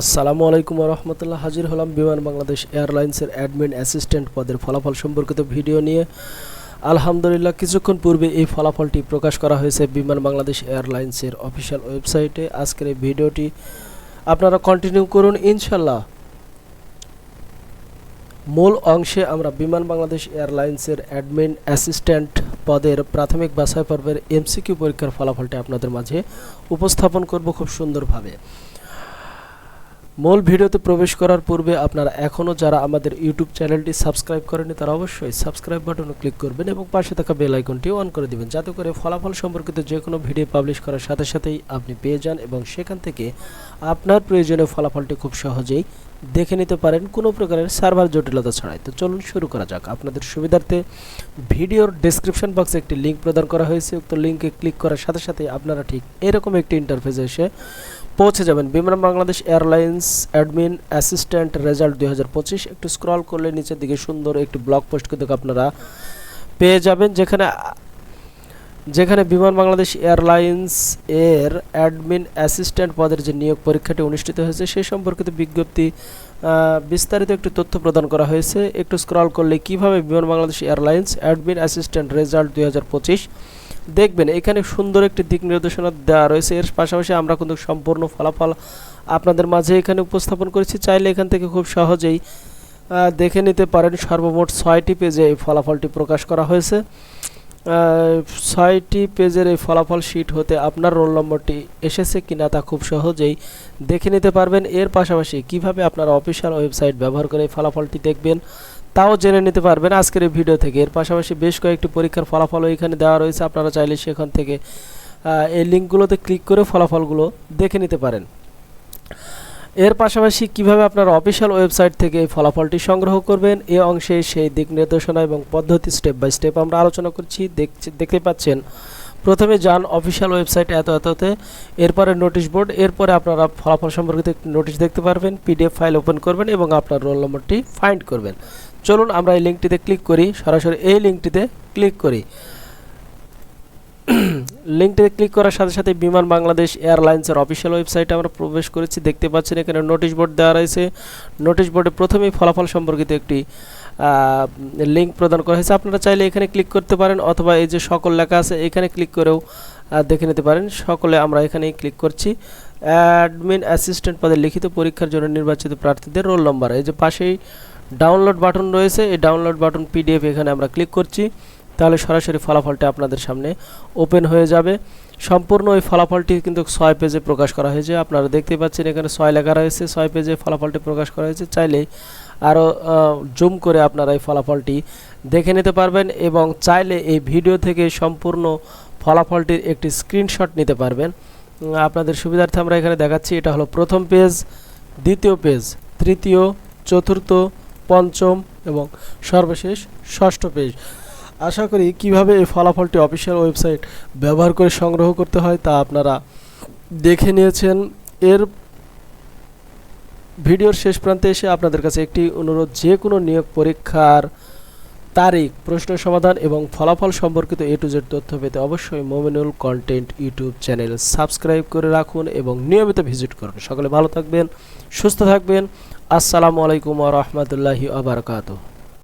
আসসালামু আলাইকুম রহমতুল্লাহ। হাজির হলাম বিমান বাংলাদেশ এয়ারলাইন্সের অ্যাডমিন অ্যাসিস্ট্যান্ট পদের ফলাফল সম্পর্কিত ভিডিও নিয়ে। আলহামদুলিল্লাহ, কিছুক্ষণ পূর্বে এই ফলাফলটি প্রকাশ করা হয়েছে বিমান বাংলাদেশ এয়ারলাইন্সের অফিসিয়াল ওয়েবসাইটে। আজকের এই ভিডিওটি আপনারা কন্টিনিউ করুন ইনশাল্লাহ মূল অংশে আমরা বিমান বাংলাদেশ এয়ারলাইন্সের অ্যাডমিন অ্যাসিস্ট্যান্ট পদের প্রাথমিক বাছাই পর্বের এমসিকিউ পরীক্ষার ফলাফলটি আপনাদের মাঝে উপস্থাপন করব খুব সুন্দরভাবে। মূল ভিডিওতে প্রবেশ করার পূর্বে আপনারা এখনও যারা আমাদের ইউটিউব চ্যানেলটি সাবস্ক্রাইব করেনি তারা অবশ্যই সাবস্ক্রাইব বাটনে ক্লিক করবেন এবং পাশে থাকা বেল আইকনটি অন করে দিবেন, যাতে করে ফলাফল সম্পর্কিত যে কোনো ভিডিও পাবলিশ করার সাথে সাথেই আপনি পেয়ে যান এবং সেখান থেকে আপনার প্রয়োজনীয় ফলাফলটি খুব সহজেই দেখে নিতে পারেন কোনো প্রকারের সার্ভার জটিলতা ছাড়াই। তো চলুন শুরু করা যাক। আপনাদের সুবিধার্থে ভিডিওর ডেসক্রিপশন বক্সে একটি লিঙ্ক প্রদান করা হয়েছে। উক্ত লিঙ্কে ক্লিক করার সাথে সাথে আপনারা ঠিক এরকম একটি ইন্টারফেসে এসে পৌঁছে যাবেন। Biman Bangladesh airlines admin assistant result দুই হাজার পঁচিশ। একটু স্ক্রল করলে নিচের দিকে সুন্দর একটি ব্লগ পোস্ট কিন্তু আপনারা পেয়ে যাবেন, যেখানে যেখানে বিমান বাংলাদেশ এয়ারলাইন্স এর অ্যাডমিন অ্যাসিস্ট্যান্ট পদের যে নিয়োগ পরীক্ষাটি অনুষ্ঠিত হয়েছে সেই সম্পর্কিত বিজ্ঞপ্তি বিস্তারিত একটি তথ্য প্রদান করা হয়েছে। একটু স্ক্রল করলে কীভাবে Biman Bangladesh airlines admin assistant result দুই হাজার পঁচিশ দেখবেন। এখানে সুন্দর একটি দিক নির্দেশনা দেওয়া রয়েছে। এর পাশাপাশি আমরা কিন্তু সম্পূর্ণ ফলাফল আপনাদের মাঝে এখানে উপস্থাপন করেছি। চাইলে এখান থেকে খুব সহজেই দেখে নিতে পারেন। সর্বমোট ছয়টি পেজে এই ফলাফলটি প্রকাশ করা হয়েছে। ছয়টি পেজের এই ফলাফল শিট হতে আপনার রোল নম্বরটি এসেছে কিনা তা খুব সহজেই দেখে নিতে পারবেন। এর পাশাপাশি কীভাবে আপনারা অফিসিয়াল ওয়েবসাইট ব্যবহার করে এই ফলাফলটি দেখবেন তাও জেনে নিতে পারবেন আজকের এই ভিডিও থেকে। এর পাশাপাশি বেশ কয়েকটি পরীক্ষার ফলাফলও এখানে দেওয়া রয়েছে। আপনারা চাইলে সেখান থেকে এই লিঙ্কগুলোতে ক্লিক করে ফলাফলগুলো দেখে নিতে পারেন। এর পাশাপাশি কীভাবে আপনার অফিসিয়াল ওয়েবসাইট থেকে এই ফলাফলটি সংগ্রহ করবেন, এ অংশে সেই দিক নির্দেশনা এবং পদ্ধতি স্টেপ বাই স্টেপ আমরা আলোচনা করছি। দেখতে পাচ্ছেন, প্রথমে যান অফিসিয়াল ওয়েবসাইট এত এততে, এরপরে নোটিশ বোর্ড এরপরে আপনারা ফলাফল সম্পর্কিত নোটিশ দেখতে পারবেন পিডিএফ ফাইল ওপেন করবেন এবং আপনার রোল নম্বরটি ফাইন্ড করবেন। চলুন আমরা এই লিঙ্কটিতে ক্লিক করি, সরাসরি এই লিঙ্কটিতে ক্লিক করি। লিঙ্কটিতে ক্লিক করার সাথে সাথে বিমান বাংলাদেশ এয়ারলাইন্সের অফিসিয়াল ওয়েবসাইটে আমরা প্রবেশ করেছি। দেখতে পাচ্ছেন এখানে নোটিশ বোর্ড দেওয়া রয়েছে। নোটিশ বোর্ডে প্রথমেই ফলাফল সম্পর্কিত একটি লিঙ্ক প্রদান করা হয়েছে। আপনারা চাইলে এখানে ক্লিক করতে পারেন অথবা এই যে সকল লেখা আছে, এখানে ক্লিক করেও দেখে নিতে পারেন। সকলে আমরা এখানেই ক্লিক করছি। অ্যাডমিন অ্যাসিস্ট্যান্ট পদে লিখিত পরীক্ষার জন্য নির্বাচিত প্রার্থীদের রোল নম্বর এই যে পাশেই ডাউনলোড বাটন রয়েছে। এই ডাউনলোড বাটন পিডিএফ এখানে আমরা ক্লিক করছি। তাহলে সরাসরি ফলাফলটি আপনাদের সামনে ওপেন হয়ে যাবে। সম্পূর্ণ ওই ফলাফলটি কিন্তু ছয় পেজে প্রকাশ করা হয়েছে। আপনারা দেখতে পাচ্ছেন এখানে ছয় লেখা রয়েছে, ছয় পেজে ফলাফলটি প্রকাশ করা হয়েছে। চাইলেই আরও জুম করে আপনারা এই ফলাফলটি দেখে নিতে পারবেন এবং চাইলে এই ভিডিও থেকে সম্পূর্ণ ফলাফলটির একটি স্ক্রিনশট নিতে পারবেন। আপনাদের সুবিধার্থে আমরা এখানে দেখাচ্ছি, এটা হলো প্রথম পেজ দ্বিতীয় পেজ তৃতীয়, চতুর্থ, পঞ্চম এবং সর্বশেষ ষষ্ঠ পেজ আশা করি কীভাবে এই ফলাফলটি অফিসিয়াল ওয়েবসাইট ব্যবহার করে সংগ্রহ করতে হয় তা আপনারা দেখে নিয়েছেন। এর ভিডিওর শেষ প্রান্তে এসে আপনাদের কাছে একটি অনুরোধ, যে কোনো নিয়োগ পরীক্ষার তারিখ, প্রশ্ন সমাধান এবং ফলাফল সম্পর্কিত এ টু জেড তথ্য পেতে অবশ্যই Mominul content YouTube channel subscribe করে রাখুন এবং নিয়মিত ভিজিট করুন। সকলে ভালো থাকবেন, সুস্থ থাকবেন। আসসালামু আলাইকুম রহমতুল্লাহি আবরকাত